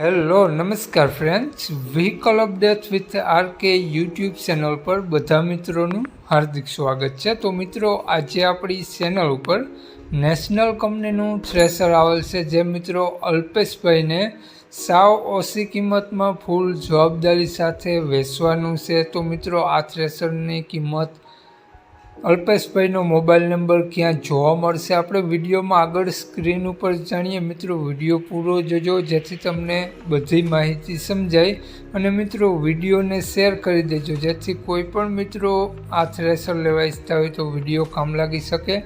Hello નમસ્કાર friends vehicle update with R K YouTube channel પર બધા મિત્રોનું હાર્દિક સ્વાગત છે. તો મિત્રો, આજે આપણી ચેનલ ઉપર નેશનલ કંપનીનું થ્રેસર આવેલ છે. જે મિત્રો અલ્પેશભાઈને સાવ ઓછી કિંમતમાં ફૂલ જવાબદારી સાથે વેચવાનું છે. તો મિત્રો, આ થ્રેસરની કિંમત અલ્પેશભાઈનો મોબાઈલ નંબર ક્યાં જોવા મળશે? આપણે વિડીયોમાં આગળ સ્ક્રીન ઉપર જાણીએ. મિત્રો, વીડિયો પૂરો જોજો, જેથી તમને બધી માહિતી સમજાય. અને મિત્રો, વિડીયોને શેર કરી દેજો, જેથી કોઈ પણ મિત્રો આ થ્રેસર લેવા ઈચ્છતા હોય તો વીડિયો કામ લાગી શકે.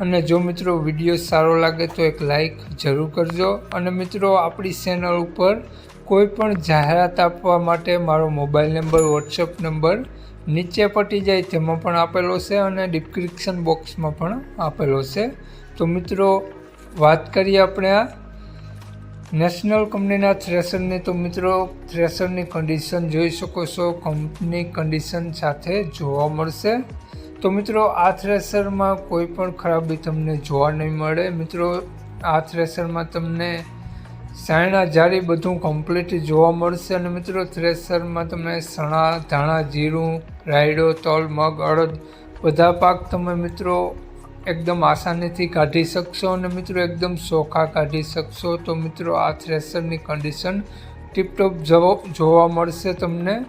અને જો મિત્રો, વીડિયો સારો લાગે તો એક લાઈક જરૂર કરજો. અને મિત્રો, આપણી ચેનલ ઉપર કોઈ પણ જાહેરાત આપવા માટે મારો મોબાઈલ નંબર વોટ્સઅપ નંબર નીચે પટી જાય તેમાં પણ આપેલો છે અને ડિસ્ક્રિપ્શન બોક્સમાં પણ આપેલો છે. તો મિત્રો, વાત કરીએ આપણે આ નેશનલ કંપનીના થ્રેસરની તો મિત્રો થ્રેસરની કન્ડિશન જોઈ શકો છો. કંપની કન્ડિશન સાથે જોવા મળશે. તો મિત્રો, આ થ્રેસરમાં કોઈ પણ ખરાબી તમને જોવા નહીં મળે. મિત્રો, આ થ્રેસરમાં તમને સાયણા જારી બધું કમ્પ્લીટ જોવા મળશે. અને મિત્રો થ્રેસરમાં તમે સણા, ધાણા, જીરું, રાયડો, તલ, મગ, અડદ બધા પાક તમે મિત્રો એકદમ આસાનીથી કાઢી શકશો અને મિત્રો એકદમ સોખા કાઢી શકશો. તો મિત્રો, આ થ્રેસરની કન્ડિશન ટીપટોપ જોવા મળશે તમને.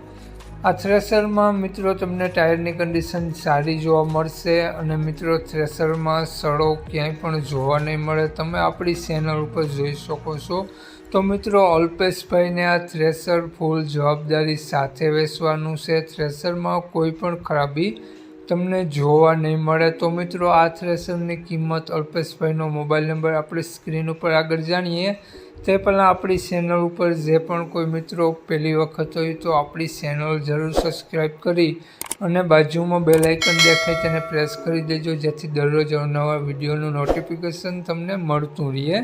આ થ્રેસરમાં મિત્રો તમને ટાયરની કન્ડિશન સારી જોવા મળશે અને મિત્રો થ્રેસરમાં સડો ક્યાંય પણ જોવા નહીં મળે. તમે આપણી ચેનલ ઉપર જોઈ શકો છો. તો મિત્રો, અલ્પેશભાઈને આ થ્રેસર ફૂલ જવાબદારી સાથે વેચવાનું છે. થ્રેસરમાં કોઈ પણ ખરાબી તમને જોવા નહીં મળે. તો મિત્રો, આ થ્રેસરની કિંમત અલ્પેશભાઈનો મોબાઈલ નંબર આપણે સ્ક્રીન ઉપર આગળ જાણીએ. તે પહેલાં આપણી ચેનલ ઉપર જે પણ કોઈ મિત્રો પહેલી વખત હોય તો આપણી ચેનલ જરૂર સબસ્ક્રાઈબ કરી અને બાજુમાં બે લાઇકન દેખાય તેને પ્રેસ કરી દેજો, જેથી દરરોજ નવા વિડીયોનું નોટિફિકેશન તમને મળતું રહે.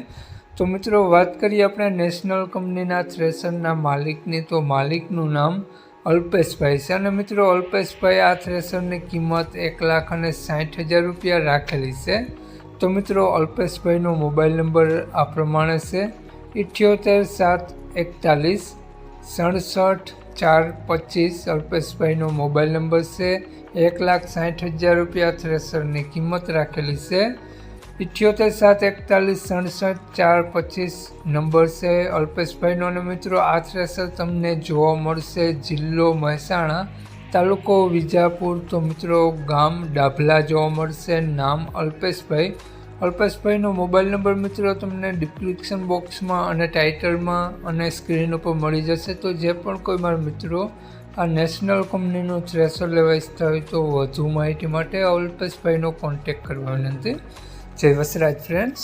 તો મિત્રો, વાત કરીએ આપણે નેશનલ કંપનીના થ્રેસરના માલિકની. તો માલિકનું નામ અલ્પેશભાઈ છે અને મિત્રો, અલ્પેશભાઈ આ થ્રેસરની કિંમત એક લાખ અને સાઠ હજાર રૂપિયા રાખેલી છે. તો મિત્રો, અલ્પેશભાઈનો મોબાઈલ નંબર આ પ્રમાણે છે. ઇઠ્યોતેર સાત એકતાલીસ, સડસઠ ચાર પચીસ અલ્પેશભાઈનો મોબાઈલ નંબર છે. એક લાખ સાઠ હજાર રૂપિયા થ્રેસરની કિંમત રાખેલી છે. ઇઠ્યોતેર સાત એકતાલીસ, સડસઠ ચાર પચીસ નંબર છે. અલ્પેશભાઈનો અને મિત્રો, આ થ્રેસર તમને જોવા મળશે જિલ્લો મહેસાણા, તાલુકો વિજાપુર. તો મિત્રો, ગામ ડાભલા જોવા મળશે. નામ અલ્પેશભાઈ. અલ્પેશભાઈનો મોબાઈલ નંબર મિત્રો તમને ડિસ્ક્રિપ્શન બોક્સમાં અને ટાઇટલમાં અને સ્ક્રીન ઉપર મળી જશે. તો જે પણ કોઈ મારા મિત્રો આ નેશનલ કંપનીનું થ્રેસર લેવા ઈચ્છતા હોય તો વધુ માહિતી માટે અલ્પેશભાઈનો કોન્ટેક્ટ કરવા વિનંતી. જય વસરાજ ફ્રેન્ડ્સ.